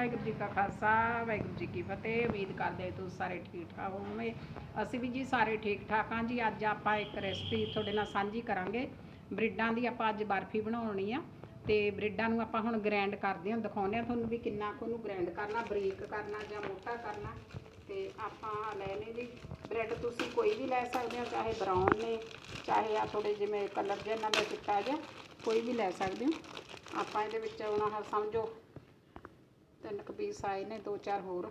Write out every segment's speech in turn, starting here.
ਵਾਹਿਗੁਰੂ ਜੀ ਕਾ ਖਾਲਸਾ, ਵਾਹਿਗੁਰੂ ਜੀ ਕੀ ਫਤਿਹ। ਉਮੀਦ ਕਰਦੇ ਤੁਸੀਂ ਸਾਰੇ ਠੀਕ ਠਾਕ ਹੋਵੋਗੇ। ਅਸੀਂ ਵੀ ਜੀ ਸਾਰੇ ਠੀਕ ਠਾਕ ਹਾਂ ਜੀ। ਅੱਜ ਆਪਾਂ ਇੱਕ ਰੈਸਪੀ ਤੁਹਾਡੇ ਨਾਲ ਸਾਂਝੀ ਕਰਾਂਗੇ। ਬ੍ਰਿਡਾਂ ਦੀ ਆਪਾਂ ਅੱਜ ਬਰਫੀ ਬਣਾਉਣੀ ਆ। ਤੇ ਬ੍ਰਿਡਾਂ ਨੂੰ ਆਪਾਂ ਹੁਣ ਗ੍ਰਾਈਂਡ ਕਰਦੇ ਹਾਂ। ਦਿਖਾਉਂਦੇ ਹਾਂ ਤੁਹਾਨੂੰ ਵੀ ਕਿੰਨਾ ਕੁ ਉਹਨੂੰ ਗ੍ਰਾਈਂਡ ਕਰਨਾ, ਬਰੀਕ ਕਰਨਾ ਜਾਂ ਮੋਟਾ ਕਰਨਾ। ਤੇ ਆਪਾਂ ਲੈਣੇ ਜੀ। ਬ੍ਰੈਡ ਤੁਸੀਂ ਕੋਈ ਵੀ ਲੈ ਸਕਦੇ ਹੋ, ਚਾਹੇ ਬਰਾਊਨ ਨੇ, ਚਾਹੇ ਆ ਥੋੜੇ ਜਿਵੇਂ ਕਲਰ ਜਿਹਾ ਇਹਨਾਂ ਦਾ ਚਿੱਟਾ ਜਿਹਾ, ਕੋਈ ਵੀ ਲੈ ਸਕਦੇ ਹੋ। ਆਪਾਂ ਇਹਦੇ ਵਿੱਚ ਉਹਨਾਂ ਸਮਝੋ ਤਿੰਨ ਕੁ ਪੀਸ ਆਏ ਨੇ ਦੋ ਚਾਰ ਹੋਰ।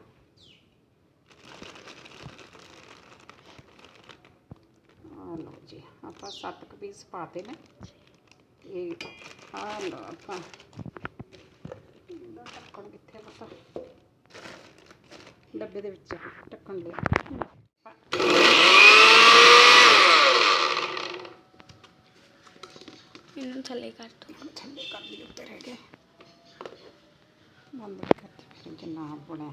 ਆ ਲਓ ਜੀ ਆਪਾਂ ਸੱਤ ਕੁ ਪੀਸ ਪਾਤੇ ਨੇ। ਤੇ ਆ ਲਓ ਆਪਾਂ। ਇਹਦਾ ਢੱਕਣ ਕਿੱਥੇ ਪਤਾ? ਡੱਬੇ ਦੇ ਵਿੱਚ ਆ, ਢੱਕਣ ਲਿਆ। ਇਹਨੂੰ ਥੱਲੇ ਕਰ ਦੋ। ਥੱਲੇ ਕਰ ਲਈ ਉੱਤੇ ਰਹਿ ਗਏ ਬੰਦ ਕਰਤੀ ਫਿਰ ਜਿੰਨਾ ਬਣਿਆ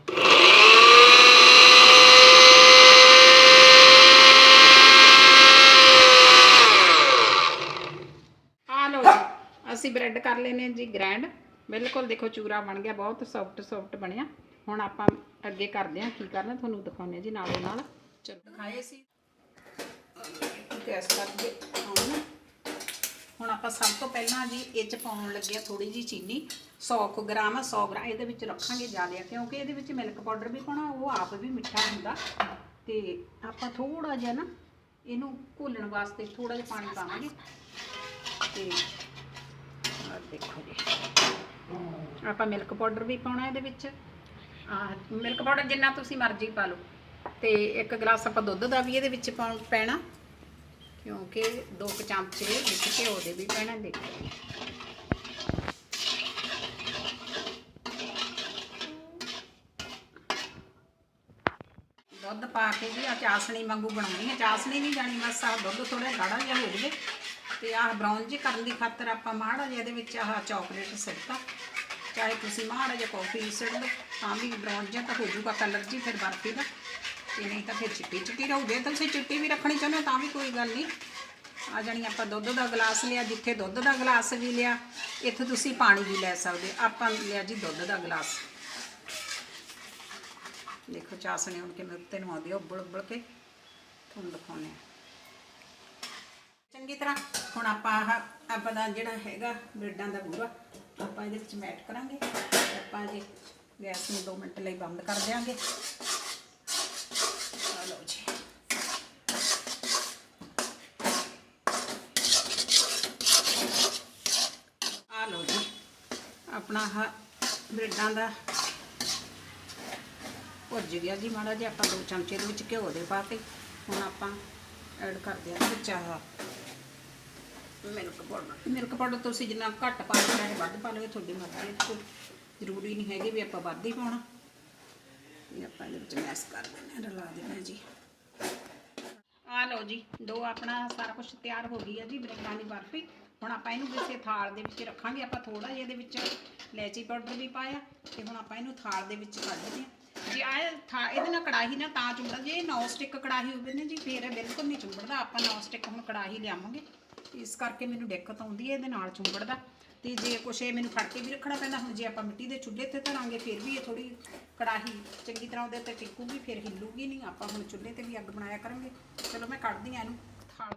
ਆ ਲਓ ਜੀ ਅਸੀਂ ਬ੍ਰੈਡ ਕਰ ਲੈਨੇ ਜੀ ਗ੍ਰੈਂਡ। ਬਿਲਕੁਲ ਦੇਖੋ ਚੂਰਾ ਬਣ ਗਿਆ ਬਹੁਤ ਸੌਫਟ ਸੌਫਟ ਬਣਿਆ। ਹੁਣ ਆਪਾਂ ਅੱਗੇ ਕਰਦੇ ਹਾਂ ਕੀ ਕਰਨਾ ਤੁਹਾਨੂੰ ਦਿਖਾਉਂਦੇ ਹਾਂ ਜੀ ਨਾਲੋਂ ਨਾਲ। ਚਲੋ ਦਿਖਾਏ ਸੀ। ਗੈਸ ਕਰ ਦੇ ਹੁਣ ਹੁਣ ਆਪਾਂ ਸਭ ਤੋਂ ਪਹਿਲਾਂ ਜੀ ਇਹ ਚ ਪਾਉਣ ਲੱਗਿਆ ਥੋੜੀ ਜੀ ਚੀਨੀ 100 ਕੁ ਗ੍ਰਾਮ 100 ਗ੍ਰਾਮ, ਇਹਦੇ ਵਿੱਚ ਰੱਖਾਂਗੇ ਜ਼ਿਆਦਾ, ਕਿਉਂਕਿ ਇਹਦੇ ਵਿੱਚ ਮਿਲਕ ਪਾਊਡਰ ਵੀ ਪਾਉਣਾ, ਉਹ ਆਪ ਵੀ ਮਿੱਠਾ ਹੁੰਦਾ। ਤੇ ਆਪਾਂ ਥੋੜਾ ਜਿਹਾ ਨਾ ਇਹਨੂੰ ਘੋਲਣ ਵਾਸਤੇ ਥੋੜਾ ਜਿਹਾ ਪਾਣੀ ਪਾਵਾਂਗੇ। ਤੇ ਆਹ ਦੇਖੋ ਜੀ, ਆਪਾਂ ਮਿਲਕ ਪਾਊਡਰ ਵੀ ਪਾਉਣਾ ਇਹਦੇ ਵਿੱਚ। ਆ ਮਿਲਕ ਪਾਊਡਰ ਜਿੰਨਾ ਤੁਸੀਂ ਮਰਜ਼ੀ ਪਾ ਲਓ। ਤੇ ਇੱਕ ਗਲਾਸ ਆਪਾਂ ਦੁੱਧ ਦਾ ਵੀ ਇਹਦੇ ਵਿੱਚ ਪਾਉਣ ਪੈਣਾ। ਕਿਉਂਕਿ ਦੋ ਕੁ ਚਮਚੇ ਵਿੱਚ ਘਿਓ ਦੇ ਵੀ ਪੈਣਾ ਦੇਖੋ ਦੁੱਧ ਪਾ ਕੇ ਜੀ ਆ ਚਾਸਣੀ ਵਾਂਗੂ ਬਣਾਉਣੀ ਹੈ ਚਾਸਣੀ ਨਹੀਂ ਜਾਣੀ, ਬਸ ਆ ਦੁੱਧ ਥੋੜਾ ਗਾੜਾ ਜਿਹਾ ਹੋ ਜਾਵੇ ਤੇ ਆਹ ਬਰਾਊਨ ਜੀ ਕਰਨ ਦੀ ਖਾਤਰ ਆਪਾਂ ਮਾੜਾ ਜਿਹਾ ਇਹਦੇ ਵਿੱਚ ਆਹ ਚਾਕਲੇਟ ਸਿੱਟਾ ਚਾਹੇ ਤੁਸੀਂ ਮਾੜਾ ਜਿਹਾ ਕੌਫੀ ਸਿੱਟ ਲਓ, ਤਾਂ ਵੀ ਬਰਾਊਨ ਜਿਹਾ ਤਾਂ ਹੋ ਜਾਊਗਾ ਕਲਰ ਜੀ, ਫਿਰ ਬਰਫੀ ਦਾ। ਤੇ ਨਹੀਂ ਤਾਂ ਫਿਰ ਚਿੱਟੀ ਚਿੱਟੀ ਰਹੂ ਜੇ ਤੁਸੀਂ ਚਿੱਟੀ ਵੀ ਰੱਖਣੀ ਚਾਹੁੰਦੇ ਹੋ ਤਾਂ ਵੀ ਕੋਈ ਗੱਲ ਨਹੀਂ। ਆ ਜਾਣੀ ਆਪਾਂ ਦੁੱਧ ਦਾ ਗਲਾਸ ਲਿਆ, ਜਿੱਥੇ ਦੁੱਧ ਦਾ ਗਲਾਸ ਵੀ ਲਿਆ, ਇੱਥੇ ਤੁਸੀਂ ਪਾਣੀ ਵੀ ਲੈ ਸਕਦੇ ਆਪਾਂ ਲਿਆ ਜੀ ਦੁੱਧ ਦਾ ਗਲਾਸ। ਦੇਖੋ ਚਾਸਣੇ ਹੁਣ ਕਿਵੇਂ ਉੱਤੇ ਨੂੰ ਆਉਂਦੀ ਆ, ਉੱਬਲ ਉੱਬਲ ਕੇ ਤੁਹਾਨੂੰ ਦਿਖਾਉਂਦੇ ਆ। ਚੰਗੀ ਤਰ੍ਹਾਂ ਹੁਣ ਆਪਾਂ ਆਹ, ਆਪਾਂ ਦਾ ਜਿਹੜਾ ਹੈਗਾ ਬ੍ਰੈਡਾਂ ਦਾ ਬੂਰਾ, ਆਪਾਂ ਇਹਦੇ ਵਿੱਚ ਮੈਟ ਕਰਾਂਗੇ। ਆਪਾਂ ਜੇ ਗੈਸ ਨੂੰ 2 ਮਿੰਟ ਲਈ ਬੰਦ ਕਰ ਦਿਆਂਗੇ ਆ ਲਓ ਜੀ ਆ ਲਓ ਜੀ ਆਪਣਾ ਬ੍ਰੈਡਾਂ ਦਾ ਭੁੱਜ ਗਿਆ ਜੀ ਮਾੜਾ ਜਿਹਾ, ਆਪਾਂ ਦੋ ਚਮਚੇ ਦੇ ਵਿੱਚ ਘਿਓ ਦੇ ਪਾ ਕੇ ਹੁਣ ਆਪਾਂ ਐਡ ਕਰਦੇ ਹਾਂ ਵਿੱਚ ਆਹ ਮਿਲਕ ਪਾਊਡਰ। ਮਿਲਕ ਪਾਊਡਰ ਤੁਸੀਂ ਜਿੰਨਾ ਘੱਟ ਪਾ ਲਓ, ਚਾਹੇ ਵੱਧ ਪਾ ਲਓ, ਤੁਹਾਡੀ ਮਰਜ਼ੀ ਹੈ। ਜ਼ਰੂਰੀ ਨਹੀਂ ਹੈਗੀ ਵੀ ਆਪਾਂ ਵੱਧ ਹੀ ਪਾਉਣਾ। ਇਹ ਆਪਾਂ ਇਹਦੇ ਵਿੱਚ ਮੈਸ ਕਰ ਦੇਣਾ ਰਲਾ ਦੇਣਾ ਜੀ। ਆ ਲਓ ਜੀ, ਦੋ ਆਪਣਾ ਸਾਰਾ ਕੁਝ ਤਿਆਰ ਹੋ ਗਈ ਹੈ ਜੀ ਬਰਿੰਗਾਂ ਦੀ ਬਰਫੀ। ਹੁਣ ਆਪਾਂ ਇਹਨੂੰ ਕਿਸੇ ਥਾਲ ਦੇ ਵਿੱਚ ਰੱਖਾਂਗੇ, ਆਪਾਂ ਥੋੜਾ ਜਿਹਾ ਇਹਦੇ ਵਿੱਚ ਲੈਚੀ ਪਾਊਡਰ ਵੀ ਪਾਇਆ ਤੇ ਹੁਣ ਆਪਾਂ ਇਹਨੂੰ ਥਾਲ ਦੇ ਵਿੱਚ ਕੱਢਦੇ ਹਾਂ। ਜੇ ਆ ਥਾ, ਇਹਦੇ ਨਾਲ ਕੜਾਹੀ ਨਾ ਤਾਂ ਚੁੰਬੜ ਜੇ ਨੌਨ ਸਟਿਕ ਕੜਾਹੀ ਹੋਵੇ ਨਾ ਜੀ, ਫਿਰ ਬਿਲਕੁਲ ਨਹੀਂ ਚੁੰਬੜਦਾ, ਆਪਾਂ ਨੌਨ ਸਟਿਕ ਹੁਣ ਕੜਾਹੀ ਲਿਆਵਾਂਗੇ। ਇਸ ਕਰਕੇ ਮੈਨੂੰ ਦਿੱਕਤ ਆਉਂਦੀ ਹੈ, ਇਹਦੇ ਨਾਲ ਚੁੰਬੜਦਾ। ਤੇ ਜੇ ਕੁਛ ਇਹ ਮੈਨੂੰ ਫੜ ਕੇ ਵੀ ਰੱਖਣਾ ਪੈਂਦਾ, ਹੁਣ ਜੇ ਆਪਾਂ ਮਿੱਟੀ ਦੇ ਚੁੱਲ੍ਹੇ ਤੇ ਧਰਾਂਗੇ, ਫਿਰ ਵੀ ਇਹ ਥੋੜੀ ਕੜਾਹੀ ਚੰਗੀ ਤਰ੍ਹਾਂ ਉਹਦੇ ਉੱਤੇ ਟਿਕੂਗੀ, ਫਿਰ ਹਿੱਲੂਗੀ ਨਹੀਂ। ਆਪਾਂ ਹੁਣ ਚੁੱਲ੍ਹੇ ਤੇ ਵੀ ਅੱਗ ਬਣਾਇਆ ਕਰਾਂਗੇ। ਚਲੋ ਮੈਂ ਕੱਢਦੀ ਹਾਂ ਇਹਨੂੰ ਥਾਲ।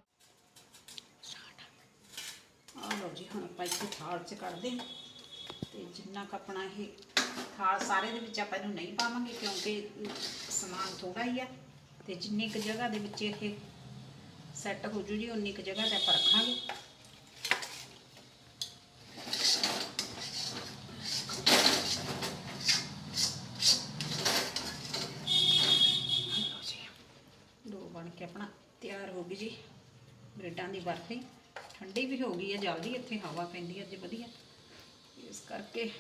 ਆ ਲਓ ਜੀ, ਹੁਣ ਆਪਾਂ ਇੱਥੇ ਥਾਲ 'ਚ ਕੱਢਦੇ ਹਾਂ। ਤੇ ਜਿੰਨਾ ਕੁ ਆਪਣਾ ਇਹ ਥਾਲ ਸਾਰੇ ਦੇ ਵਿੱਚ ਆਪਾਂ ਇਹਨੂੰ ਨਹੀਂ ਪਾਵਾਂਗੇ, ਕਿਉਂਕਿ ਸਮਾਨ ਥੋੜਾ ਹੀ ਆ। ਤੇ ਜਿੰਨੀ ਕੁ ਜਗ੍ਹਾ ਦੇ ਵਿੱਚ ਇਹ ਸੈੱਟ ਹੋ ਜੂ ਜੀ, ਉਨੀ ਕੁ ਜਗ੍ਹਾ ਤੇ ਆਪਾਂ ਰੱਖਾਂਗੇ ਲਓ ਜੀ, ਦੋ ਬਣ ਕੇ ਆਪਣਾ ਤਿਆਰ ਹੋ ਗਈ ਜੀ। ਬ੍ਰੈਡਾਂ ਦੀ ਬਰਫੀ। ਠੰਡੀ ਵੀ ਹੋ ਗਈ ਹੈ, ਜਲਦੀ ਇੱਥੇ ਹਵਾ ਪੈਂਦੀ ਹੈ, ਅੱਜ ਵਧੀਆ। ਇਸ ਕਰਕੇ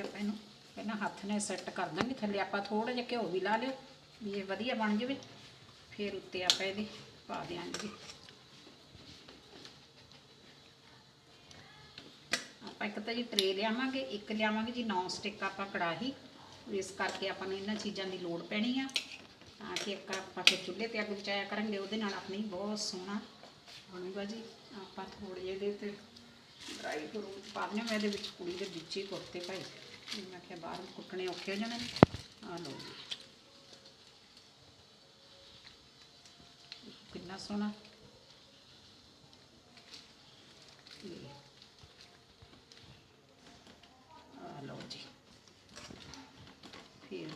ਆਪਾਂ ਇਹਨੂੰ। ਪਹਿਲਾਂ ਹੱਥ ਨਾਲ ਸੈੱਟ ਕਰ ਦਾਂਗੇ। ਥੱਲੇ ਆਪਾਂ ਥੋੜਾ ਜਿਹਾ ਘਿਓ ਵੀ ਲਾ ਲਿਓ ਵੀ ਇਹ ਵਧੀਆ ਬਣ ਜਾਵੇ। ਫਿਰ ਉੱਤੇ ਆਪਾਂ ਇਹਦੇ ਪਾ ਦਿਆਂਗੇ ਇੱਕ ਤਾਂ ਜੀ ਟਰੇ ਲਿਆਵਾਂਗੇ, ਇੱਕ ਲਿਆਵਾਂਗੇ ਜੀ ਨੌਨ ਸਟਿਕ ਆਪਾਂ ਕੜਾਹੀ। ਇਸ ਕਰਕੇ ਆਪਾਂ ਨੂੰ ਇਹਨਾਂ ਚੀਜ਼ਾਂ ਦੀ ਲੋੜ ਪੈਣੀ ਆ। ਤਾਂ ਕਿ ਇੱਕ ਆਪਾਂ ਫਿਰ ਚੁੱਲ੍ਹੇ ਤੇ ਅੱਗ ਬਚਾਇਆ ਕਰਾਂਗੇ, ਉਹਦੇ ਨਾਲ ਆਪਣੀ ਬਹੁਤ ਸੋਹਣਾ ਬਣੂਗਾ ਜੀ। ਆਪਾਂ ਥੋੜੇ ਜਿਹੇ ਇਹਦੇ ਤੇ ਡਰਾਈ ਫਰੂਟ ਪਾ ਦਿੰਦੇ ਹਾਂ ਮੈਂ ਇਹਦੇ ਵਿੱਚ ਕੁੜੀ ਦੇ ਵਿੱਚ ਹੀ ਕੁੱਤੇ ਭਾਈ ਮੈਂ ਕਿਹਾ ਬਾਹਰ ਕੁੱਟਣੇ ਔਖੇ ਹੋ ਜਾਣੇ ਆ ਲਓ ਕਿੰਨਾ ਸੋਹਣਾ ਇਹ। ਆ ਲਓ ਜੀ ਫਿਰ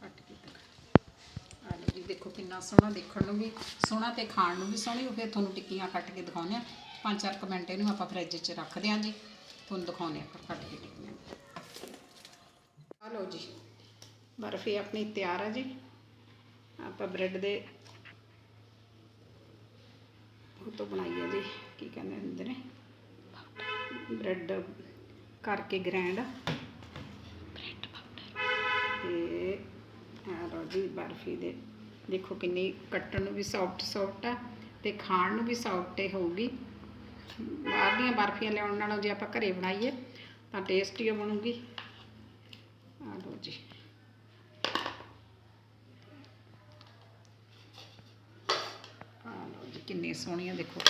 ਕੱਟ ਕੇ ਦਿਖਾ ਆ ਲਓ ਜੀ ਦੇਖੋ ਕਿੰਨਾ ਸੋਹਣਾ ਦੇਖਣ ਨੂੰ ਵੀ ਸੋਹਣਾ ਤੇ ਖਾਣ ਨੂੰ ਵੀ ਸੋਹਣੀ ਫਿਰ ਤੁਹਾਨੂੰ ਟਿੱਕੀਆਂ ਕੱਟ ਕੇ ਦਿਖਾਉਂਦੇ ਆ ਪੰਜ ਚਾਰ ਕੁ ਮਿੰਟ ਇਹਨੂੰ ਆਪਾਂ ਫਰਿੱਜ 'ਚ ਰੱਖਦੇ ਹਾਂ ਜੀ। ਤੁਹਾਨੂੰ ਦਿਖਾਉਂਦੇ ਆ ਕੱਟ ਕੇ ਟਿੱਕੀਆਂ। ਆ ਲਓ ਜੀ ਬਰਫੀ ਆਪਣੀ ਤਿਆਰ ਆ ਜੀ। ਆਪਾਂ ਬ੍ਰੈਡ ਦੇ ਉਹ ਤੋਂ ਬਣਾਈ ਹੈ ਜੀ ਕੀ ਕਹਿੰਦੇ ਹੁੰਦੇ ਨੇ? ਬ੍ਰੈਡ ਕਰਕੇ ਗ੍ਰੈਂਡ। ਤੇ ਆ ਲਓ ਜੀ ਬਰਫੀ ਦੇ ਦੇਖੋ ਕਿੰਨੀ ਕੱਟਣ ਨੂੰ ਵੀ ਸੌਫਟ ਸੌਫਟ ਆ ਤੇ ਖਾਣ ਨੂੰ ਵੀ ਸੌਫਟ ਹੀ ਹੋਊਗੀ। ਬਾਹਰ ਦੀਆਂ ਬਰਫੀਆਂ ਲਿਆਉਣ ਨਾਲੋਂ ਜੇ ਆਪਾਂ ਘਰੇ ਬਣਾਈਏ ਤਾਂ ਟੇਸਟੀ ਬਣੂਗੀ। ਆ ਲਓ ਜੀ। ਆ ਲਓ ਜੀ, ਕਿੰਨੇ ਸੋਹਣੀਆਂ ਦੇਖੋ।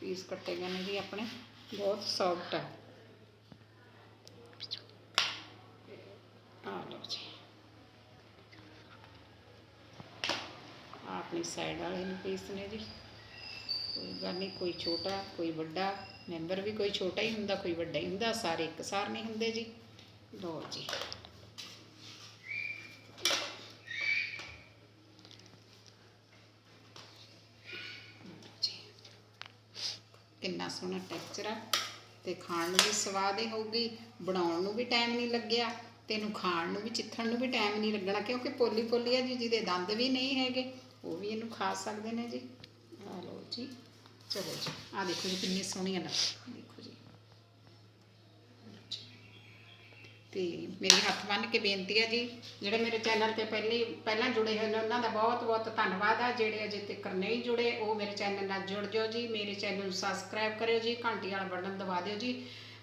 ਪੀਸ ਕੱਟੇ ਗਏ ਨੇ ਜੀ ਆਪਣੇ, ਬਹੁਤ ਸੌਫਟ ਹੈ ਆ ਲਓ ਜੀ ਆਹ ਸਾਈਡ ਵਾਲੇ ਨੂੰ ਪੀਸ ਨੇ ਜੀ। ਕੋਈ ਗੱਲ ਨਹੀਂ, ਕੋਈ ਛੋਟਾ, ਕੋਈ ਵੱਡਾ ਮੈਂਬਰ ਵੀ ਕੋਈ ਛੋਟਾ ਹੀ ਹੁੰਦਾ, ਕੋਈ ਵੱਡਾ ਹੀ ਹੁੰਦਾ, ਸਾਰੇ ਇੱਕ ਸਾਰ ਨਹੀਂ ਹੁੰਦੇ ਜੀ। ਲੋ ਜੀ। ਜੀ। ਕਿੰਨਾ ਸੋਹਣਾ ਟੈਕਸਚਰ ਆ। ਤੇ ਖਾਣ ਨੂੰ ਵੀ ਸਵਾਦ ਹੀ ਹੋਊਗੀ, ਬਣਾਉਣ ਨੂੰ ਵੀ ਟਾਈਮ ਨਹੀਂ ਲੱਗਿਆ, ਤੇ ਇਹਨੂੰ ਖਾਣ ਨੂੰ ਵੀ, ਚਿੱਥਣ ਨੂੰ ਵੀ ਟਾਈਮ ਨਹੀਂ ਲੱਗਣਾ, ਕਿਉਂਕਿ ਪੋਲੀ ਪੋਲੀ ਆ ਜੀ, ਜਿਹਦੇ ਦੰਦ ਵੀ ਨਹੀਂ ਹੈਗੇ। ਉਹ ਵੀ ਇਹਨੂੰ ਖਾ ਸਕਦੇ ਨੇ ਜੀ। ਆ ਲਓ ਜੀ। ਚਲੋ ਜੀ ਆ ਦੇਖੋ ਜੀ ਕਿੰਨੀ ਸੋਹਣੀਆਂ ਲੱਗ ਦੇਖੋ ਜੀ। ਤੇ ਮੇਰੇ ਹੱਥ ਬੰਨ੍ਹ ਕੇ ਬੇਨਤੀ ਹੈ ਜੀ, ਜਿਹੜੇ ਮੇਰੇ ਚੈਨਲ ਤੇ ਪਹਿਲੀ, ਪਹਿਲਾਂ ਜੁੜੇ ਹੋਏ ਨੇ, ਉਹਨਾਂ ਦਾ ਬਹੁਤ ਬਹੁਤ ਧੰਨਵਾਦ ਆ। ਜਿਹੜੇ ਅਜੇ ਤੱਕ ਨਹੀਂ ਜੁੜੇ, ਉਹ ਮੇਰੇ ਚੈਨਲ ਨਾਲ ਜੁੜ ਜਾਓ ਜੀ। ਮੇਰੇ ਚੈਨਲ ਨੂੰ ਸਬਸਕ੍ਰਾਈਬ ਕਰਿਓ ਜੀ। ਘੰਟੀ ਵਾਲਾ ਬਟਨ ਦਬਾ ਦਿਓ ਜੀ।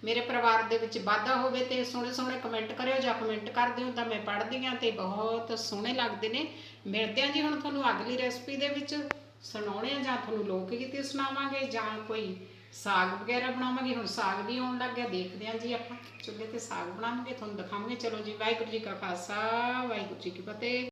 ਮੇਰੇ ਪਰਿਵਾਰ ਦੇ ਵਿੱਚ ਵਾਧਾ ਹੋਵੇ ਤੇ ਸੋਹਣੇ ਸੋਹਣੇ ਕਮੈਂਟ ਕਰਿਓ ਜਾਂ ਕਮੈਂਟ ਕਰ ਦਿਓ ਤਾਂ ਮੈਂ ਪੜ੍ਹਦੀ ਹਾਂ ਤੇ ਬਹੁਤ ਸੋਹਣੇ ਲੱਗਦੇ ਨੇ। ਮਿਲਦੇ ਹਾਂ ਜੀ ਹੁਣ ਤੁਹਾਨੂੰ ਅਗਲੀ ਰੈਸਪੀ ਦੇ ਵਿੱਚ। ਸੁਣਾਉਣੇ ਆ ਜਾਂ ਤੁਹਾਨੂੰ ਲੋਕ ਗੀਤ ਸੁਣਾਵਾਂਗੇ ਜਾਂ ਕੋਈ ਸਾਗ ਵਗੈਰਾ ਬਣਾਵਾਂਗੇ। ਹੁਣ ਸਾਗ ਵੀ ਆਉਣ ਲੱਗ ਗਿਆ, ਦੇਖਦੇ ਹਾਂ ਜੀ ਆਪਾਂ। ਚੁੱਲ੍ਹੇ ਤੇ ਸਾਗ ਬਣਾਵਾਂਗੇ, ਤੁਹਾਨੂੰ ਦਿਖਾਵਾਂਗੇ। ਚਲੋ ਜੀ, ਵਾਹਿਗੁਰੂ ਜੀ ਕਾ ਖਾਲਸਾ, ਵਾਹਿਗੁਰੂ ਜੀ ਕੀ ਫਤਿਹ।